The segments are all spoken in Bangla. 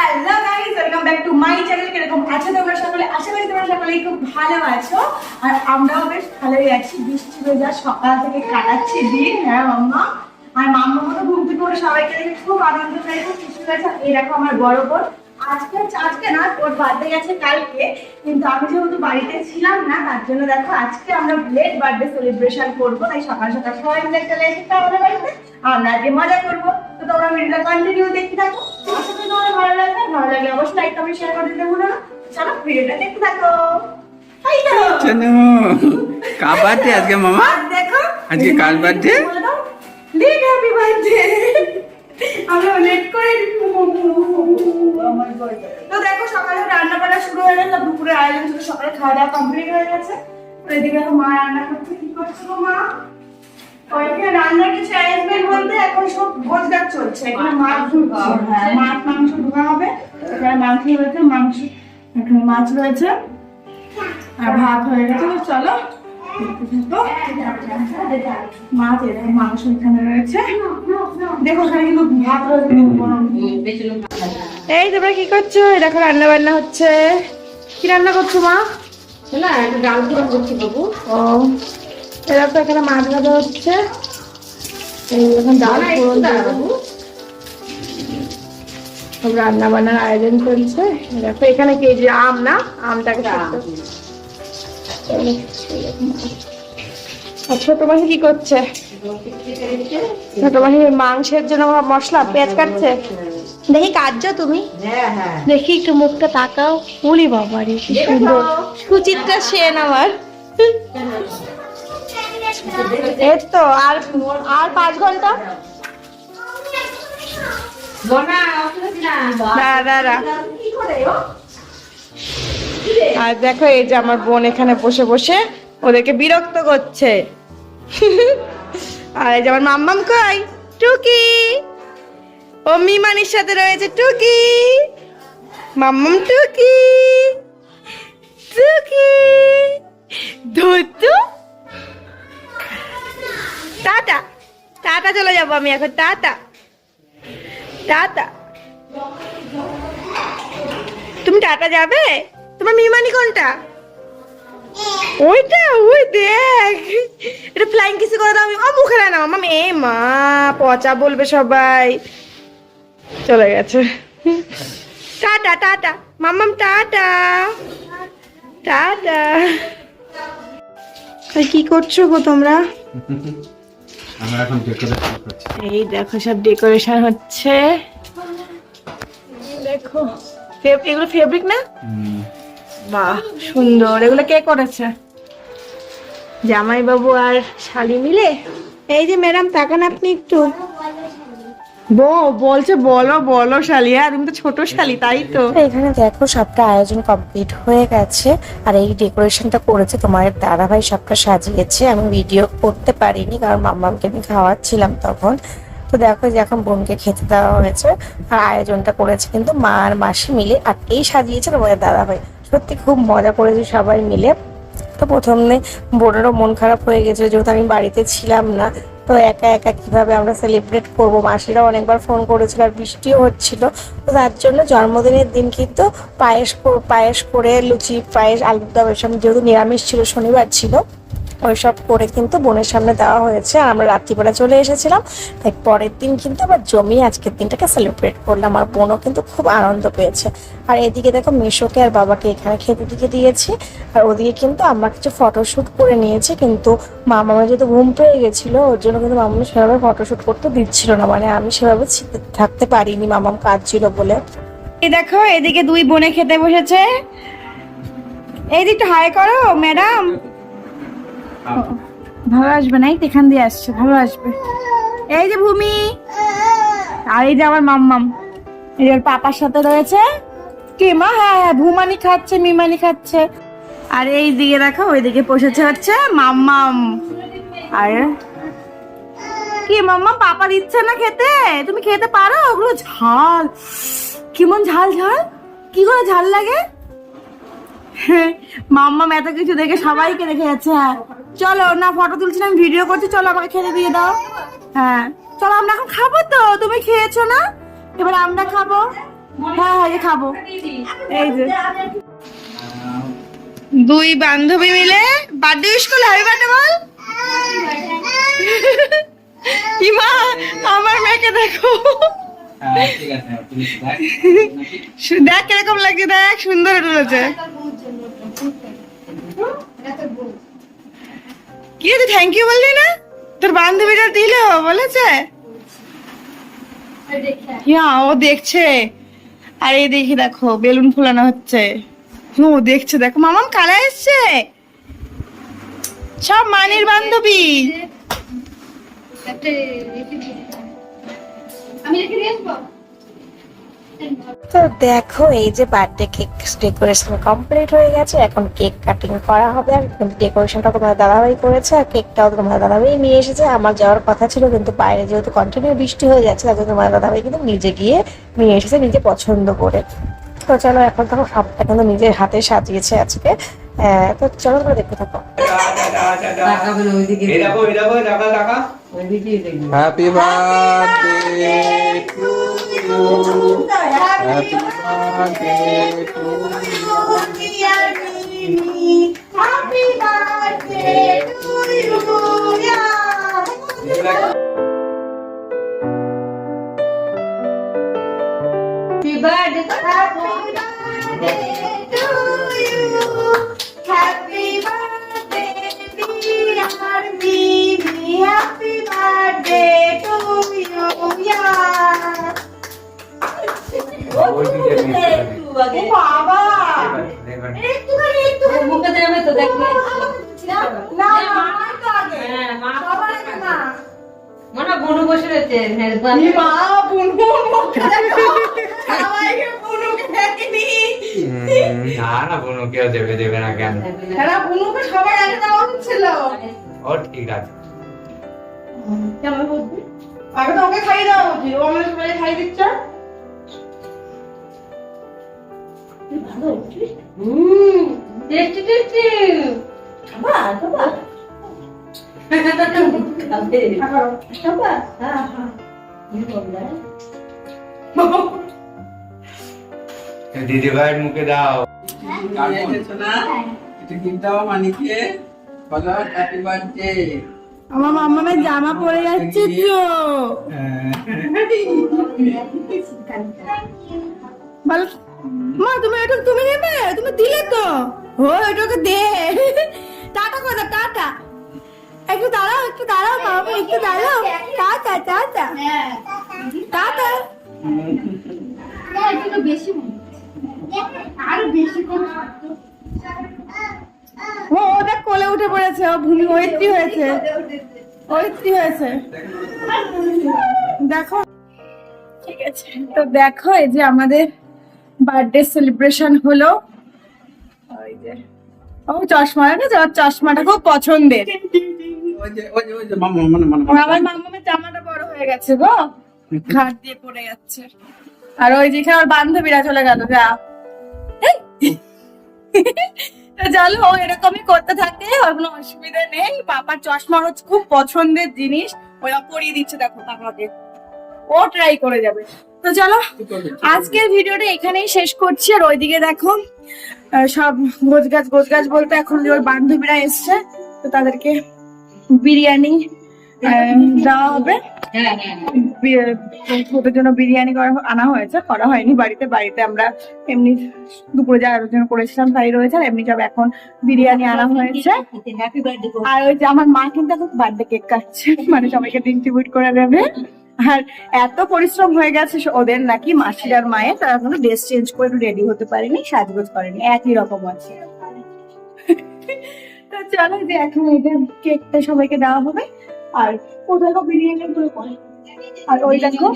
Hello guys welcome back to my channel কীরকম আছো তোমরা সকলে? আশা করি তোমরা সকলে খুব ভালো আছো। আর আমরাও বেশ ভালোই আছি। বৃষ্টি যা সকাল থেকে কাটাচ্ছি দিন হ্যাঁ মাম্মা? আর মাম্মা মতো ঘুম থেকে সবাইকে দেখে খুব আনন্দ পেয়েছে খুশি হয়েছে। এরকম আমার বড় বোন। আজকে আজকে না ওর বার্থডে গেছে কালকে কিন্তু আমি যেহেতু বাড়িতে ছিলাম না তার জন্য দেখো আজকে আমরা লেট বার্থডে সেলিব্রেশন করব তাই সকাল সকাল সবাই মিলে চলে এসেছে আমাদের বাড়িতে আমরা আজকে মজা করব। তো তোমরা ভিডিওটা কন্টিনিউ দেখতে থাকো। আশা করি তোমাদের ভালো লাগবে ভালো লাগলে অবশ্যই লাইক কমেন্ট শেয়ার করে দিতে ভুলো না। চলো ভিডিওটা দেখতে থাকো। চলো কার বার্থডে আজকে মামা? দেখো আজকে কার? লেট হ্যাপি বার্থডে আমরা লেট করে তো দেখো সকালে রান্না বান্না শুরু হয়ে গেছে দুপুরে আয়োজন ছিল সকালে খাওয়া দাওয়া কমপ্লিট হয়ে গেছে। এদিকে এখন মা রান্না করছে কি করছ মা? ওইখানে রান্নার কিছু অ্যারেঞ্জমেন্ট বলতে এখন সব গোছগাছ চলছে। এখানে মাছ হ্যাঁ। মাছ মাংস ঢোকা হবে। এখানে মাংস রয়েছে মাংস মাছ রয়েছে। আর ভাত হয়ে গেছে। চলো মাছ এরকম মাংস এখানে রয়েছে দেখো এখানে কিন্তু ভাত এই তোমরা কি করছ দেখো রান্না বান্না হচ্ছে। কি রান্না করছ মা? না একটা ডাল পুরো করছি বাবু। ও এরা তো এখানে মাছ ভাজা হচ্ছে। এই ডাল ফোড়ন বাবু। সব রান্না বান্নার আয়োজন চলছে। দেখো এখানে কি এই যে আম না? আমটাকে সেদ্ধ। আচ্ছা তোমার কি করছে? তোমার মাংসের জন্য মশলা পেঁয়াজ কাটছে? দেখি কাটছো তুমি? হ্যাঁ হ্যাঁ। দেখি একটু মুখটা তাকাও। উলি বাবারে কি সুন্দর। সুচিত্রা সেন আমার। এই তো আর আর পাঁচ ঘণ্টা? দাঁড়া দাঁড়া আর দেখো এই যে আমার বোন এখানে বসে বসে ওদেরকে বিরক্ত করছে। আর এই যে আমার মাম্মাম কই? টুকি। ও মিমানির সাথে রয়েছে টুকি। মাম্মাম টুকি। টুকি। ধুতু। টাটা। টাটা চলে যাব আমি এখন, টাটা। টাটা। তুমি টাটা যাবে? তোমার মিমানি কোনটা? ওইটা ওই দেখ। এটা ফ্লাইং কিসে করে দাও? ও মুখে না মাম এ মা পচা বলবে সবাই। চলে গেছে। টাটা টাটা। মাম্মাম টাটা। টাটা। কি করছ গো তোমরা? আমরা এখন ডেকোরেশন করছি। এই দেখো সব ডেকোরেশন হচ্ছে। দেখো এগুলো ফেব্রিক না? বাহ সুন্দর। এগুলো কে করেছে? জামাই বাবু আর শালি মিলে? এই যে ম্যাডাম তাকান আপনি একটু। বো বলছে বলো বলো শালি। হ্যাঁ তুমি তো ছোট শালি তাই তো। এখানে দেখো সবটা আয়োজন কমপ্লিট হয়ে গেছে। আর এই ডেকোরেশনটা করেছে তোমার দাদাভাই সবটা সাজিয়েছে। আমি ভিডিও করতে পারিনি কারণ মাম্মামকে আমি খাওয়াচ্ছিলাম তখন। তো দেখো যে এখন বোনকে খেতে দেওয়া হয়েছে। আর আয়োজনটা করেছে কিন্তু মা আর মাসি মিলে। আর এই সাজিয়েছে তোমাদের দাদাভাই। সত্যি খুব মজা করেছি সবাই মিলে। তো প্রথমে বোনেরও মন খারাপ হয়ে গেছে যেহেতু আমি বাড়িতে ছিলাম না, তো একা একা কীভাবে আমরা সেলিব্রেট করব? মাসিরাও অনেকবার ফোন করেছিল আর বৃষ্টিও হচ্ছিল। তো তার জন্য জন্মদিনের দিন কিন্তু পায়েস পায়েস করে লুচি, পায়েস, আলুর দম, এসব যেহেতু নিরামিষ ছিল, শনিবার ছিল। ওইসব করে কিন্তু বোনের সামনে দেওয়া হয়েছে। আর আমরা রাত্রিবেলা চলে এসেছিলাম। তাই পরের দিন কিন্তু আবার জমিয়ে আজকের দিনটাকে সেলিব্রেট করলাম। আর বোনও কিন্তু খুব আনন্দ পেয়েছে। আর এদিকে দেখো মেশোকে আর বাবাকে এখানে খেতে দিকে দিয়েছি। আর ওদিকে কিন্তু আমরা কিছু ফটোশ্যুট করে নিয়েছি। কিন্তু মামা যেহেতু ঘুম পেয়ে গেছিল, ওর জন্য কিন্তু মামা সেভাবে ফটোশ্যুট করতে দিচ্ছিল না। মানে আমি সেভাবে থাকতে পারিনি, মামাম কাজ ছিল বলে দেখো, এদিকে দুই বোনে খেতে বসেছে। এই দিকটা হাই করো, ম্যাডাম। ভালো আসবে না, এই তো এখান দিয়ে আসছে, ভালো আসবে। এই যে ভূমি, আর এই যে আমার মাম্মাম, এই ওর পাপার সাথে রয়েছে। কি মা? হ্যাঁ হ্যাঁ ভূমানি খাচ্ছে, মিমানি খাচ্ছে। আর এই দিকে দেখো ওইদিকে বসেছে হচ্ছে মাম্মাম। আর কি মাম্মা পাপা দিচ্ছে না খেতে? তুমি খেতে পারো? ওগুলো ঝাল। কেমন ঝাল ঝাল? কি করে ঝাল লাগে? মাম্মা এত কিছু দেখে সবাইকে দেখে যাচ্ছে হ্যাঁ। চলো না ফটো তুলছি না, আমি ভিডিও করছি চলো আমাকে খেতে দিয়ে দাও। হ্যাঁ। চলো আমরা এখন খাব তো তুমি খেয়েছো না? এবার আমরা খাব। হ্যাঁ হ্যাঁ খাব। এই যে। দুই বান্ধবী মিলে বার্থডে উইশ করলে হ্যাপি বার্থডে বল। ইমা আমার মেয়েকে দেখো। হ্যাঁ দেখ কীরকম লাগছে দেখ সুন্দর তুলেছে। কি তুই থ্যাংক ইউ বললি না? তোর বান্ধবীটা দিল বলেছে? হ্যাঁ ও দেখছে। আর এই দেখি দেখো বেলুন ফুলানো হচ্ছে। ও দেখছে দেখো মামাম কালা এসছে। সব মানির বান্ধবী। আমি রেখে দিয়ে তো দেখো এই যে বার্থডে কেক ডেকোরেশন কমপ্লিট হয়ে গেছে। এখন কেক কাটিং করা হবে। আর ডেকোরেশনটা তোমার দাদাভাই করেছে আর কেকটাও তোমার দাদাভাই নিয়ে এসেছে। আমার যাওয়ার কথা ছিল কিন্তু বাইরে যেহেতু কন্টিনিউ বৃষ্টি হয়ে যাচ্ছে তার জন্য তোমার দাদাভাই কিন্তু নিজে গিয়ে নিয়ে এসেছে নিজে পছন্দ করে। তো চলো এখন দেখো সবটা কিন্তু নিজের হাতে সাজিয়েছে আজকে। আহ, তো চলো তোমরা দেখতে থাকো। তাকাবেন ওইদিকে you. Happy birthday to you. Dear me, Happy বনু বসে রয়েছে হ্যাঁ ই মা দেখো সবাইকে বুনুকে না না বোনো কেউ দেবে দেবে না কেন? এরা বুনুকে সবার আগে দেওয়া হচ্ছিল। ও ঠিক আছে। কেমন বুঝবি আগে তো ওকে খাইয়ে দেওয়া উচিত ও আমাদের সবাই খাইয়ে দিচ্ছে। হুম টেস্টি টেস্টি। খাবা খাবা খাবা। দিদি ভাইয়ের মুখে দাও। আমার মামামের জামা পরে যাচ্ছে তো। মা, তুমি এটা তুমি নেবে? তুমি দিলে তো। ও, এটাকে দে। টাটা কথা টাটা। একটু দাঁড়াও একটু দাঁড়াও মামা একটু দাঁড়াও। টাটা টাটা টাটা আরও বেশি ও ওটা কোলে উঠে পড়েছে ও ভূমি ওইটি হয়েছে। ওইটি হয়েছে। দেখো। ঠিক আছে তো দেখো এই যে আমাদের বার্থডে সেলিব্রেশন হলো। ওই যে। ও চশমা ওর চশমাটা খুব পছন্দের। ওই যে ওই যে ওই যে মামা মানে মানে আর আমার মামামের জামাটা বড় হয়ে গেছে গো। ঘাট দিয়ে পড়ে যাচ্ছে। আর ওই যেখানে বান্ধবীরা চলে গেল যা। চলো ও এরকমই করতে থাকে ওর কোনো অসুবিধা নেই। পাপার চশমা হচ্ছে খুব পছন্দের জিনিস। ওরা পরিয়ে দিচ্ছে দেখো আমাকে ও ট্রাই করে যাবে। তো চলো আজকের ভিডিওটা এখানেই শেষ করছি। আর ওইদিকে দেখো সব গোছগাছ গোছগাছ বলতে এখন যে ওর বান্ধবীরা এসছে তো তাদেরকে বিরিয়ানি আহ, দেওয়া হবে। হ্যাঁ হ্যাঁ ওদের জন্য বিরিয়ানি করা আনা হয়েছে করা হয়নি বাড়িতে। বাড়িতে আমরা এমনি দুপুরে যা আয়োজন করেছিলাম তাই রয়েছে আর এমনি সব এখন বিরিয়ানি আনা হয়েছে। আর ওই যে আমার মা কিন্তু এখন বার্থডে কেক কাটছে মানে সবাইকে ডিস্ট্রিবিউট করে দেবে। আর এত পরিশ্রম হয়ে গেছে ওদের নাকি মাসির আর মায়ের তারা কোনো ড্রেস চেঞ্জ করে রেডি হতে পারেনি সাজগোজ করেনি একই রকম আছে। তো চলো যে এখন এটা কেকটা সবাইকে দেওয়া হবে। আর কোথায় বিরিয়ানি গুলো করে? আর ওই দেখো,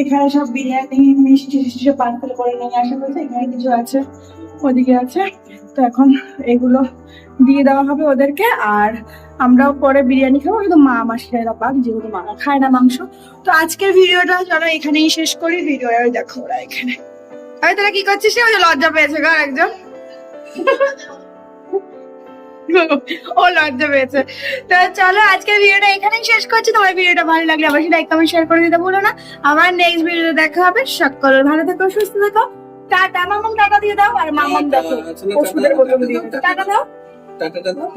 এখানে সব বিরিয়ানি, মিষ্টি টিষ্টি সব পার্সেল করে নিয়ে আসা হয়েছে। এখানে কিছু আছে, ওদিকে আছে। তো এখন এগুলো দিয়ে দেওয়া হবে ওদেরকে। আর আমরাও পরে বিরিয়ানি খাব। কিন্তু মা, মাসিরা পাক, যেহেতু মা খায় না মাংস। তো আজকের ভিডিওটা চলো এখানেই শেষ করি। ভিডিও ওই দেখো ওরা এখানে। আরে, তোরা কি করছিস রে? ওই লজ্জা পেয়েছে গো একজন ও লজ্জা পেয়েছে। তো চলো আজকের ভিডিওটা এখানেই শেষ করছি। তোমার ভিডিওটা ভালো লাগলে অবশ্যই লাইক কমেন্ট শেয়ার করে দিতে ভুলো না। আমার নেক্সট ভিডিওতে দেখা হবে। সকল ভালো থেকো সুস্থ থেকো। টাটা মামাম টাটা দিয়ে দাও আর মামাম দেখো শোনো, ওষুধের বোতল দিয়ে দাও, দাও। টাটা দাও